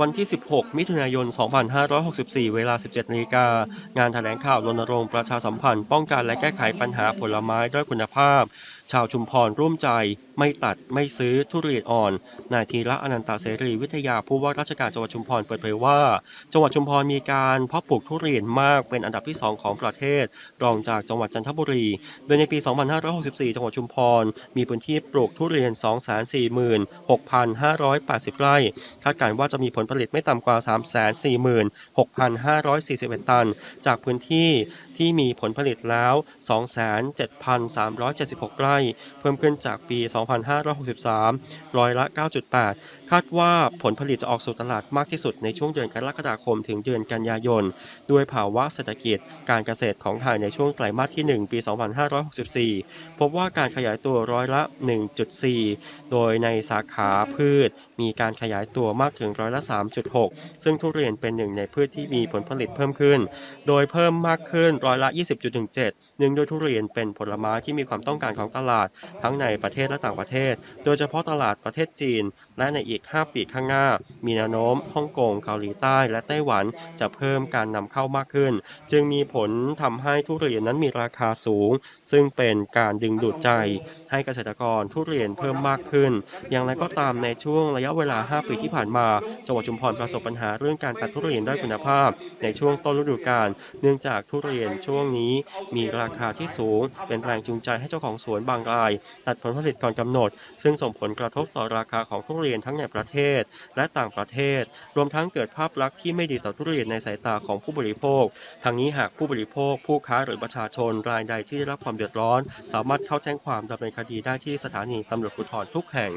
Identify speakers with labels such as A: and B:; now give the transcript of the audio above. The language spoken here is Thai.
A: วันที่ 16 มิถุนายน 2564 เวลา 17นาฬิกา งานแถลงข่าวรณรงค์ประชาสัมพันธ์ ป้องกันและแก้ไขปัญหาผลไม้ด้อยคุณภาพ ชาวชุมพรร่วมใจ ไม่ตัดไม่ซื้อทุเรียนอ่อน นายธีระอนันตเสรีวิทยาผู้ว่าราชการจังหวัดชุมพรเปิดเผยว่า จังหวัดชุมพรมีการเพาะปลูกทุเรียนมากเป็นอันดับที่ 2 ของประเทศ รองจากจังหวัดจันทบุรี โดยในปี 2564 จังหวัดชุมพร มีพื้นที่ปลูกทุเรียน 246,580 ไร่ คาดการณ์ว่าจะมีผลผลิตไม่ต่ำกว่า 346,541 ตัน จากพื้นที่ที่มีผลผลิตแล้ว 27,376 ไร่ เพิ่มขึ้นจากปี2563 ร้อยละ 9.8 คาดว่าผลผลิตจะออกสู่ตลาดมากที่สุดในช่วงเดือนกรกฎาคมถึงเดือนกันยายน ด้วยภาวะเศรษฐกิจการเกษตรของไทยในช่วงไตรมาสที่ 1 ปี 2564 พบว่าการขยายตัวร้อยละ 1.4 โดยในสาขาพืช มีการขยายตัวมากถึงร้อยละ 3.6 ซึ่งทุเรียนเป็นหนึ่งในพืชที่มีผลผลิตเพิ่มขึ้น โดยเพิ่มมากขึ้นร้อยละ 20.17 เนื่องด้วยทุเรียนเป็นผลไม้ที่มีความต้องการของตลาด ทั้งในประเทศและต่างประเทศโดยเฉพาะตลาดประเทศจีน และในอีก 5 ปีข้างหน้า มีแนวโน้มฮ่องกงเกาหลีใต้และไต้หวันจะเพิ่มการนำเข้ามากขึ้น จึงมีผลทำให้ทุเรียนนั้นมีราคาสูง ซึ่งเป็นการดึงดูดใจ ให้เกษตรกรทุเรียนเพิ่มมากขึ้น อย่างไรก็ตามในช่วงระยะเวลา 5 ปีที่ผ่านมาจังหวัดชุมพรประสบปัญหาเรื่องการตัดทุเรียนได้คุณภาพ ในช่วงต้นฤดูกาลเนื่องจากทุเรียนช่วงนี้ มีราคาที่สูง เป็นแรงจูงใจให้เจ้าของสวนบางราย ตัดผลผลิตก่อนกำหนด ซึ่งส่งผลกระทบต่อราคาของทุเรียนทั้งในประเทศ และต่างประเทศ รวมทั้งเกิดภาพลักษณ์ที่ไม่ดีต่อทุเรียนในสายตาของผู้บริโภคทางนี้หากผู้บริโภค ผู้ค้าหรือประชาชนรายใดที่ได้รับความเดือดร้อน สามารถเข้าแจ้งความดำเนินคดีได้ที่สถานีตำรวจภูธรทุกแห่ง